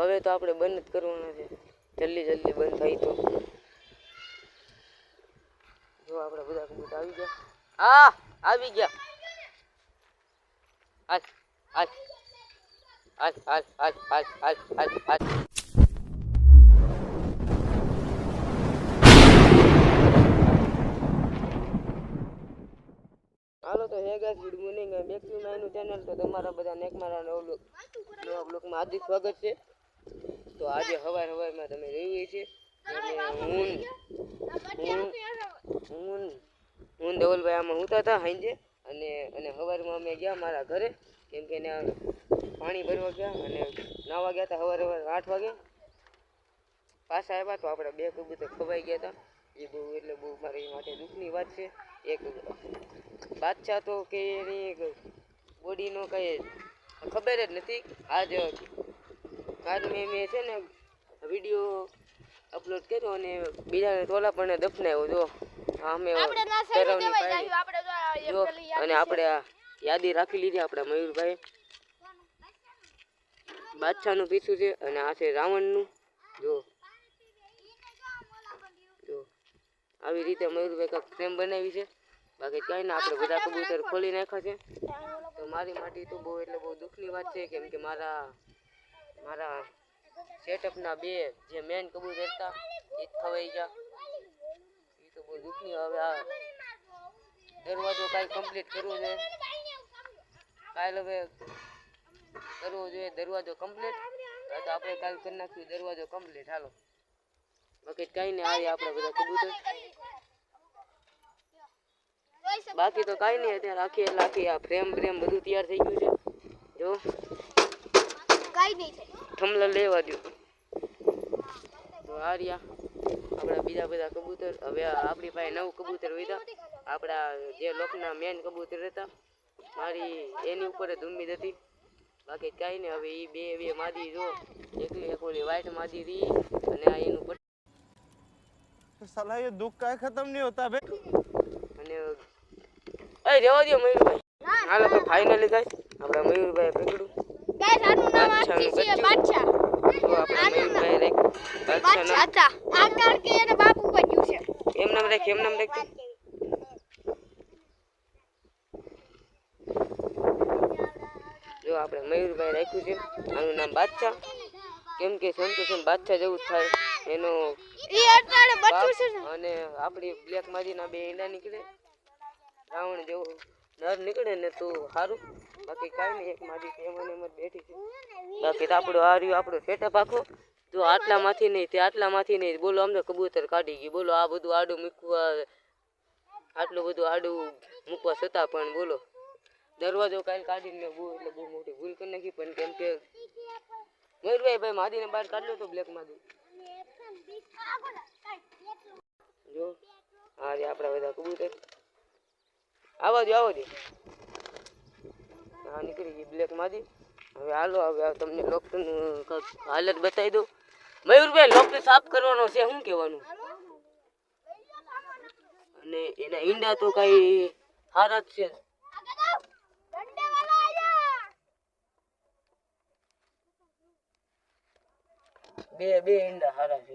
હવે તો આપણે બંધ જ કરવાના છે. જલ્દી જલ્દી બંધ થાય તો. જો આપણે બધા કમ્પ્યુટર આવી ગયા. હા, આવી ગયા. હાલ હાલ હાલ હાલ હાલ હાલ હાલ હાલો તો hey guys good morning back channel તો તમારા બધા નેક મારા નવ બ્લોકમાં હાર્દિક સ્વાગત છે. તો આજે હવાર હવારમાં તમે જોયું છે. હું હું હું ધવલભાઈ આમાં ઉતા હતા હાંજે. અને અને હવારમાં અમે ગયા મારા ઘરે. કેમ કે પાણી ભરવા ગયા અને નાવા ગયા હતા સવારે સવારે આઠ વાગે. પાછા આવ્યા તો આપણે બે કબૂતર ખવાઈ ગયા હતા. એ બહુ એટલે બહુ મારી માટે દુઃખની વાત છે. એક બાદશાહ તો કે એની બોડીનો કંઈ ખબર જ નથી. આજ આજ મેં મેં છે ને વીડિયો અપલોડ કર્યો અને બીજાને તોલા પણ દફનાવ્યો જો. અમે જો અને આપણે યાદી રાખી લીધી આપણા મયુરભાઈ બાદશાહનું પીછું છે અને આ છે રાવણનું. જો. જો. આવી રીતે મયુરભાઈ કાંઈક ફ્રેમ બનાવી છે. બાકી કંઈ ના આપણે બધા કબૂતર ખોલી. નાખ્યા છે. તો મારી માટે તો બહુ એટલે બહુ દુઃખની વાત છે કેમ કે મારા મારા સેટઅપના બે જે મેન કબૂતર હતા એ જ ખવાઈ ગયા. એ તો બહુ દુઃખની હવે આ દરવાજો કાંઈ કમ્પ્લીટ કરવો જોઈએ. કાલ હવે કરવો જોઈએ, દરવાજો કમ્પ્લીટ તો આપણે કાલ કરી નાખ્યું, દરવાજો કમ્પ્લીટ હાલો. બાકી કાંઈ નહીં આવી આપણે બધા કબૂતર. બાકી તો કાંઈ નહીં, અત્યારે આખી એટલે આખી આ ફ્રેમ ફ્રેમ બધું તૈયાર થઈ ગયું છે. જો. થમલા લેવા દો તો આ રહ્યા. આપણા બીજા બધા કબૂતર. હવે આપણી પાસે નવું કબૂતર વીધા આપણા જે લોકના મેન કબૂતર હતા મારી એની ઉપર જ હતી. બાકી કાંઈ નહીં હવે એ બે બે માદી જો. એકલી એક ઓલી વ્હાઈટ માદી રહી અને આ એનું સલાહ એ દુઃખ કાંઈ ખતમ નહીં હોતા બે અને એ રહેવા દો મયુરભાઈ. હાલો તો ફાઇનલી ગાય આપણા મયુરભાઈ પકડ્યું. પકડું બાદશાહનું બચ્ચું. તો આપણા મયુરભાઈ બાદશાહ એમ નામ રાખ એમ નામ રાખ જો આપણે મયુરભાઈ રાખ્યું છે આનું નામ બાદશાહ. કેમ કે સંતોષન બાદશાહ જેવું થાય. એનો અને આપણી બ્લેક માજીના બે ઈંડા નીકળે. રાવણ જેવો. નર નીકળે ને તો સારું બાકી કાંઈ નહીં એક મારી એમાં એમ જ બેઠી છે. બાકી તો આપણું આ રહ્યું આપણું સેટઅપ આખો. જો આટલામાંથી નહીં તે આટલામાંથી નહીં. બોલો અમને કબૂતર કાઢી ગઈ બોલો આ બધું આડું મૂકવા આટલું બધું આડું મૂકવા છતાં પણ બોલો. દરવાજો કાલ કાઢીને બહુ એટલે બહુ મોટી ભૂલ કરી નાખી પણ કેમ કે મયુરભાઈ ભાઈ માદીને બહાર કાઢલો તો બ્લેક માદી જો આ રે આપણા બધા કબૂતર. આવા દો આવો દો હા, નીકળી ગઈ બ્લેક માદી હવે હાલો, હવે તમને લોકનું હાલત બતાવી દઉં. મયુરભાઈ લોકને સાફ કરવાનો છે, શું કહેવાનું? અને એના ઈંડા તો કાંઈ સારા જ છે. બે બે ઈંડા સારા છે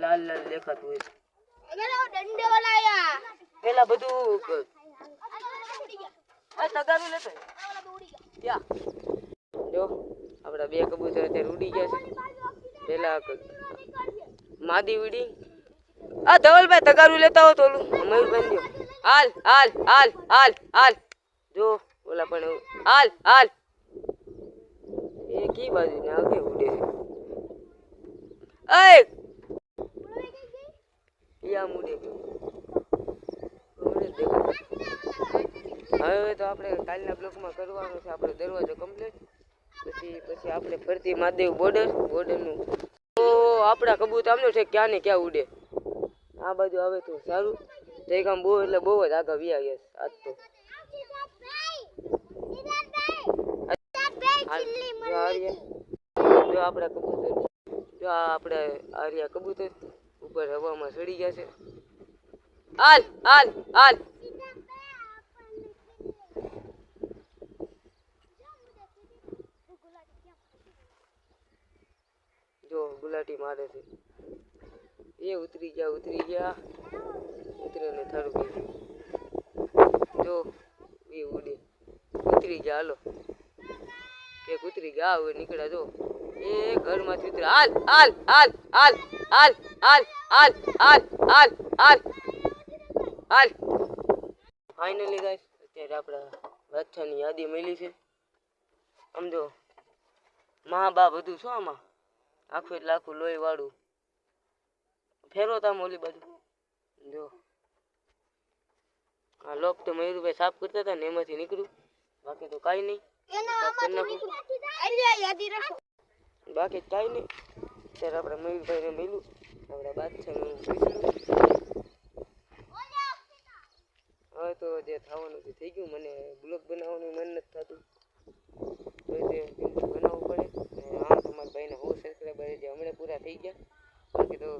લાલ લાલ દેખાતું હોય. પેલા બધું ક- આ તગારું લેતો ક્યાં જો આપણા બે કબૂતર અત્યારે ઉડી ગયા છે. પેલા ક- માદી ઉડી. આ ધવલભાઈ તગારું લેતા હો તો ઓલું મયુરભાઈ જો હાલ હાલ હાલ હાલ હાલ. જો, ઓલા પણ એવું. હાલ હાલ. એ કી બાજુ ને આગે ઉડે છે? એય યા મુડે ગયો ઉડે જ દેખાય. હવે તો આપણે કાલના બ્લોકમાં કરવાનો છે આપણો દરવાજો કમ્પ્લીટ પછી પછી આપણે ફરતી મહાદેવ બોર્ડર બોર્ડરનું તો આપણા કબૂતર આમનો છે ક્યાં ને ક્યાં ઉડે? આ બાજુ આવે તો સારું. તે કામ બહુ એટલે બહુ જ આગળ વ્યા ગયા આજ તો. જો આપણા કબૂતર. જો આ આપણે આર્યા કબૂતર. ઉપર હવામાં ચડી ગયા છે. હાલ હાલ હાલ. ગુલાટી મારે છે. એ ઉતરી ગયા ઉતરી ગયા. ઉતરે ને થારું જો, એ ઉડે. ઉતરી ગયા, હાલો. એક ઉતરી ગયા, હવે નીકળ્યા, જો. એ ઘરમાંથી ઉતરે. હાલ હાલ હાલ હાલ હાલ હાલ હાલ હાલ હાલ હાલ. હાલ. ફાઇનલી ગાઈસ અત્યારે આપણા બાદશાહની યાદી મળી છે. સમજો મા બા બધું શું આમાં? આખું એટલે આખું લોહી વાળું ફેરો તામ ઓલી બાજુ. જો. આ લોક તો મયુરભાઈ સાફ કરતા હતા ને એમાંથી નીકળ્યું. બાકી તો કાંઈ નહીં. બાકી કાંઈ નહીં. ત્યારે આપણે મયુરભાઈને મળ્યું. આપણા બાદ પૂછ્યું હવે તો જે થવાનું તે થઈ ગયું, મને બ્લોગ બનાવવાનું મન નથી થતું. તો તે બનાવવું પડે. આમ તમારા ભાઈને હો સબસ્ક્રાઈબર જે હમણાં પૂરા થઈ ગયા. બાકી તો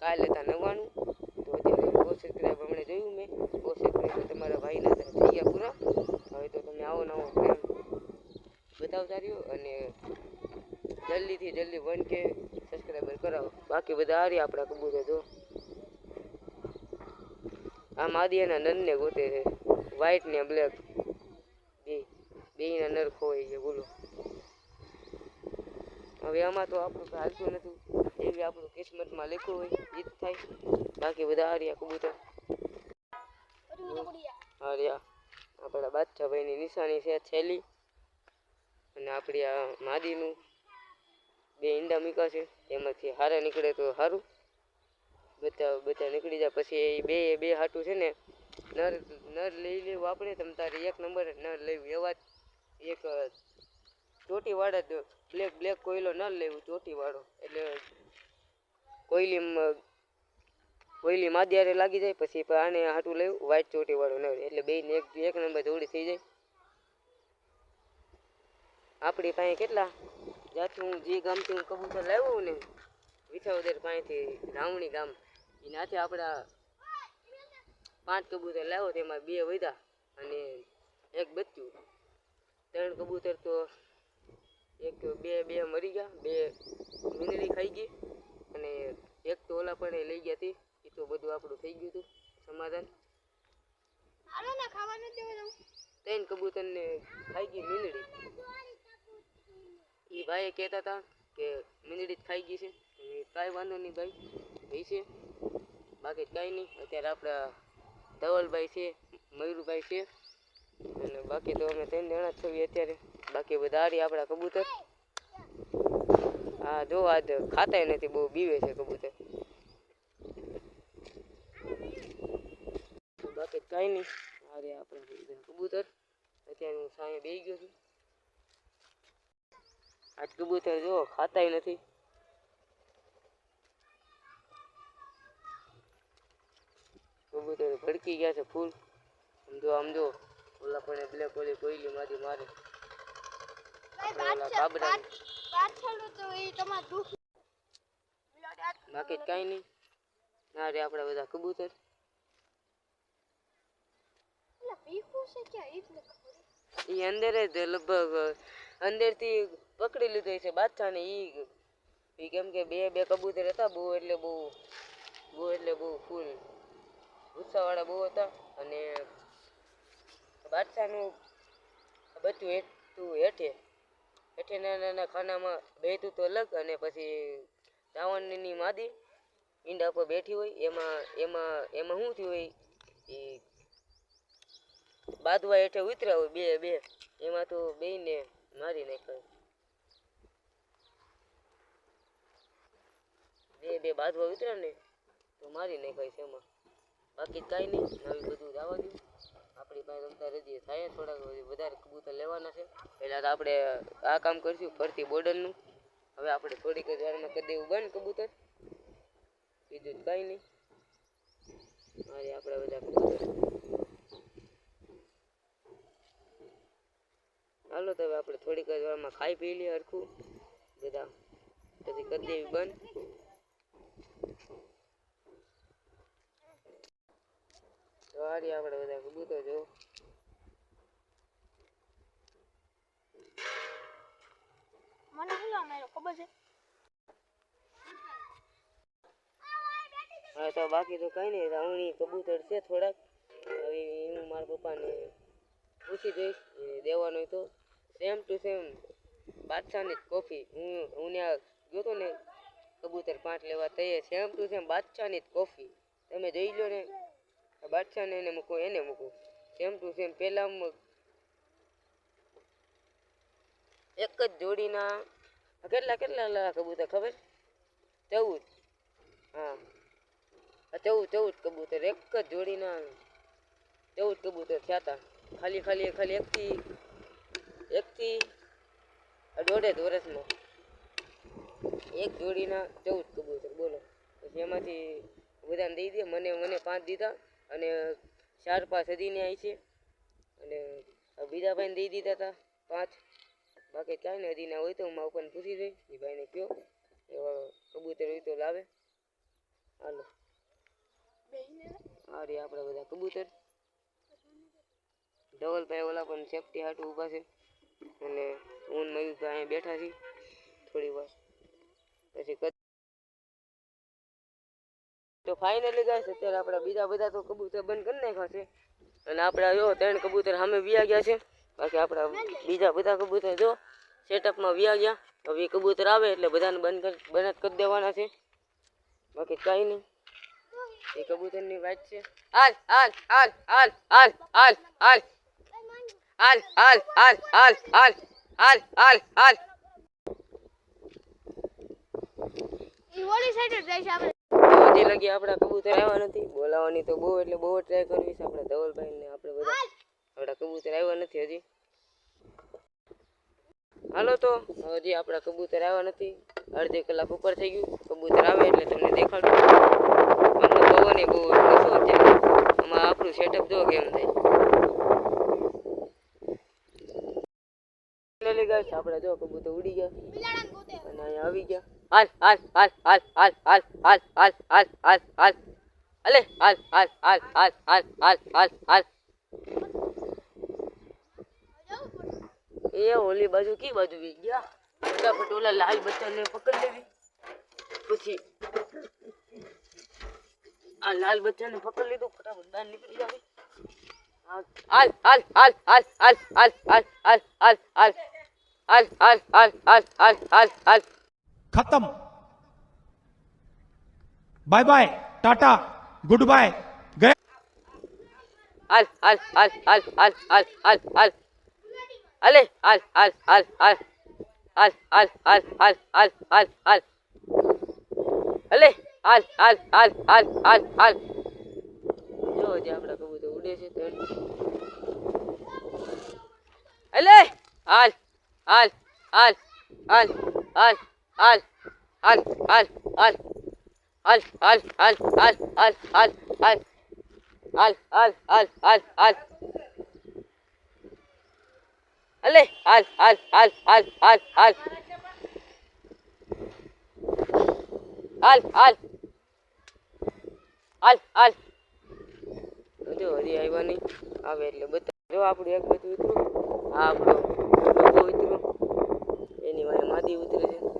કાલે હતા નવ્વાણું તો અત્યારે હો સબસ્ક્રાઈબ હમણાં જોયું મેં. હો સબસ્ક્રાઈબર તમારા ભાઈના થઈ ગયા પૂરા. હવે તો તમે આવો નવો પ્રેમ બતાવતા રહ્યો અને જલ્દીથી જલ્દી વન કે સબસ્ક્રાઈબર કરાવો. બાકી બધા હારી આપણા કબૂતર, જો. આમ એના નરને ગોતે છે. વ્હાઈટ ને બ્લેક બે. બેયના નર ખોવાઈ ગયા, બોલો. હવે આમાં તો આપણું હાલતું નથી. એવી આપણું કિસ્મતમાં લખ્યું હોય જીત થાય. બાકી બધા હાર્યા કબૂતર. હાર્યા આપણા બાદશાહ ભાઈની નિશાની છે છેલ્લી અને આપણી આ માદીનું. બે ઈંડા મૂક્યા છે. એમાંથી હારા નીકળે તો સારું બધા બધા નીકળી જાય પછી એ બે બે હાટું છે ને, નર નર લઈ લેવું આપણે, તમ તારે એક નંબર નર લેવું. એવા એક ચોટીવાળા જ બ્લેક બ્લેક કોયલો નર લેવું, ચોટીવાળો. એટલે કોયલી કોયલી માદિયારે લાગી જાય, પછી આને હાટું લેવું વ્હાઈટ ચોટીવાળો નર. એટલે બે એક એક નંબર જોડી થઈ જાય. આપણી પાસે કેટલા? જ્યાંથી હું જે ગામથી હું કબૂતર લાવ્યું ને, વિસાવદર પાસેથી રાવણી ગામ. એનાથી આપણા પાંચ કબૂતર લાવ્યો તેમાં બે વધ્યા અને એક બચ્યું. ત્રણ કબૂતર તો એક બે બે મરી ગયા બે મીંદડી ખાઈ ગઈ અને એક તો ઓલા પણ લઈ ગયા હતી એ તો બધું આપણું થઈ ગયું હતું સમાધાન. ત્રણ કબૂતરને ખાઈ ગઈ મીંદડી એ ભાઈ કહેતા હતા કે મીંદડી જ ખાઈ ગઈ છે. કાંઈ વાંધો નહીં ભાઈ એ છે. બાકી કાંઈ નહીં. અત્યારે આપણા ધવલભાઈ છે, મયુરભાઈ છે. અને બાકી તો અમે ત્રણ જણા જ છીએ અત્યારે. બાકી બધા હારી આપણા કબૂતર. હા જો આજ ખાતાય નથી, બહુ બીવે છે કબૂતર. બાકી કાંઈ નહીં. અરે આપણે કબૂતર. અત્યારે હું સામે બેસી ગયો છું. આજ કબૂતર જો ખાતાય નથી. કબૂતર ભડકી ગયા છે ફૂલ. આમ જો આમ જો ઓલા પણ બ્લેક ઓલી કોયલી માંથી મારે. આપણે ઓલા કાબરા બાકી જ કાંઈ નહીં. ના રે આપણા બધા કબૂતર. એ અંદર જ લગભગ અંદરથી પકડી લીધો છે બાદશાહને ઈ. ઈ કેમ કે બે બે કબૂતર હતા બહુ એટલે બહુ બહુ એટલે બહુ ફૂલ. ગુસ્સાવાળા બહુ હતા અને બાદશાહનું બચ્ચું હેઠું હેઠે હેઠે નાના નાના ખાનામાં બેઠું તો અલગ અને પછી ચાવણની માદી ઈંડા પર બેઠી હોય, એમાં એમાં એમાં શું થયું હોય, એ બાદવા હેઠે ઉતર્યા હોય બે બે, એમાં તો બેયને મારી નાખ્યા. બે બે બાદવા ઉતર્યા ને, તો મારી નાખાય છે એમાં. બાકી કાંઈ નહીં નવી બધું જવા દઉં આપણી પાસે રમતા રજીએ થાય થોડાક વધારે કબૂતર લેવાના છે. પહેલાં તો આપણે આ કામ કરીશું ફરતી બોર્ડરનું. હવે આપણે થોડીક જ વારમાં કરી દેવું બંધ કબૂતર. બીજું કાંઈ નહીં. મારે આપણે બધા કબૂતર. હાલો તો હવે આપણે થોડીક જ વારમાં ખાઈ પી લઈએ હરખું. બધા પછી કરી દેવી બંધ. રહ્યા આપણે બધા કબૂતર જો. મને શું માર્યો ખબર છે? હા તો બાકી તો કઈ નહીં રાવણી કબૂતર છે થોડાક. હવે હું મારા પપ્પાને પૂછી જોઈશ દેવાનો તો. સેમ ટુ સેમ બાદશાહની જ કોફી. હું હું ત્યાં ગયો તો ને કબૂતર પાંચ લેવા તૈયાર. સેમ ટુ સેમ બાદશાહની જ કોફી. તમે જોઈ લો ને. બાદશાહને એને મૂકો એને મૂકો. સેમ ટુ સેમ પહેલાં એક જ જોડીના કેટલા કેટલા કબૂતર ખબર? ચૌદ. હા. ચૌદ ચૌદ કબૂતર. એક જ જોડીના ચૌદ કબૂતર થયા હતા ખાલી ખાલી ખાલી એકથી એકથી દોઢેક વર્ષમાં. એક જોડીના ચૌદ કબૂતર. બોલો. પછી એમાંથી બધાને દઈ દે. મને મને પાંચ દીધા. અને ચાર પાંચ હદીને આવી છે. અને બીજા ભાઈને દઈ દીધા હતા પાંચ. બાકી કાંઈ ને હદીના હોય તો હું મારા પપ્પાને પૂછી દઈ એ ભાઈને એવા કબૂતર હોય તો લાવે. હાલો. આ રે આપણે બધા કબૂતર. ધવલભાઈ ઓલા પણ સેફટી હાટું ઊભા છે. અને હું મયુરભાઈ અહીંયા બેઠા છીએ. થોડી વાર. પછી તો ફાઇનલી ગાઈસ અત્યારે આપણા બીજા બધા તો કબૂતર બંધ કરી નાખ્યા છે અને આપણા જો ત્રણ કબૂતર સામે વ્યા ગયા છે બાકી આપણા બીજા બધા કબૂતર જો સેટઅપમાં વ્યા ગયા હવે કબૂતર આવે એટલે બધાને બંધ બંધ કરી દેવાના છે બાકી કાંઈ નહીં એ કબૂતરની વાત છે હાલ હાલ હાલ હાલ હાલ હાલ હાલ હાલ હાલ હાલ હાલ હાલ હાલ હાલ હાલ ઈ ઓલી સાઈડ જાય છે આપણે હજી લગી આપણા કબૂતર આવ્યા નથી. બોલાવવાની તો બહુ, એટલે બહુ ટ્રાય કરવી છે આપણે ધવલભાઈ ને આપણે બધા. આપણા કબૂતર આવ્યા નથી હજી. હાલો તો, હજી આપણા કબૂતર આવ્યા નથી. અડધી કલાક ઉપર થઈ ગયું. કબૂતર આવે એટલે તમને દેખાડું. અમને પવન બહુ શું અત્યારે? આમાં આપણું સેટઅપ જો કેમ થાય? આપણે જો કબૂતર ઉડી ગયા. અને અહીંયા આવી ગયા. હાલ હાલ હાલ હાલ હાલ હાલ હાલ હાલ હાલ હાલ હાલ અલે હાલ હાલ હાલ હાલ હાલ હાલ હાલ હાલ એ ઓલી બાજુ કી બાજુ વી ગયા ફટાફટ ઓલા લાલ બચ્ચાને પકડી લેવી પછી આ લાલ બચ્ચાને પકડી લીધું ફટાફટ બહાર નીકળી જાવી હાલ હાલ હાલ હાલ હાલ હાલ હાલ હાલ હાલ હાલ હાલ હાલ હાલ હાલ હાલ હાલ ખતમ bye bye Tata goodbye ગયા હાલ હાલ હાલ હાલ હાલ હાલ હાલ હાલ અલે હાલ હાલ હાલ હાલ હાલ હાલ હાલ હાલ હાલ હાલ હાલ અલે હાલ હાલ હાલ હાલ હાલ હાલ જો આપણા કબૂતર ઉડે છે તો અલે હાલ હાલ હાલ હાલ હાલ હાલ હાલ હાલ હાલ હાલ હાલ હાલ હાલ હાલ હાલ હાલ હાલ હાલ હાલ હાલ હાલ અલે હાલ હાલ હાલ હાલ હાલ હાલ હાલ હાલ હાલ હાલ જો હજી આવ્યા નહીં આવે એટલે બધા જો આપણું એક બધું ઉતરું આ આપણો ઉતરું એની વાંહે માદી ઉતરે છે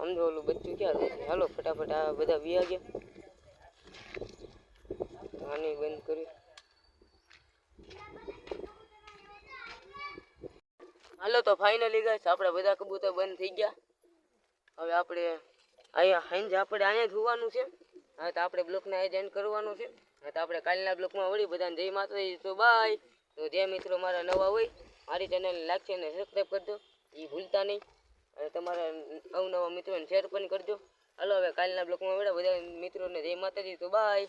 સમજો ઓલું બચ્ચું ક્યાં છે હાલો, ફટાફટ આ બધા વ્યા ગયા. આને બંધ કર્યું હાલો, તો ફાઇનલી ગાઈસ આપણે બધા કબૂતર બંધ થઈ ગયા. હવે આપણે અહીંયા હાંજે, આપણે અહીંયા જ હોવાનું છે. હા, તો આપણે બ્લોકને એન્ડ કરવાનું છે. હા, તો આપણે કાલના બ્લોકમાં વળી બધાને જય માતાજી, તો બાય તો જે મિત્રો મારા નવા હોય, મારી ચેનલ લાઈક છે અને સબસ્ક્રાઈબ કરજો. એ ભૂલતા નહીં. અને તમારા અવનવા મિત્રોને શેર પણ કરજો. હાલો, હવે કાલના બ્લોકમાં બધા મિત્રોને જય માતાજી. તો બાય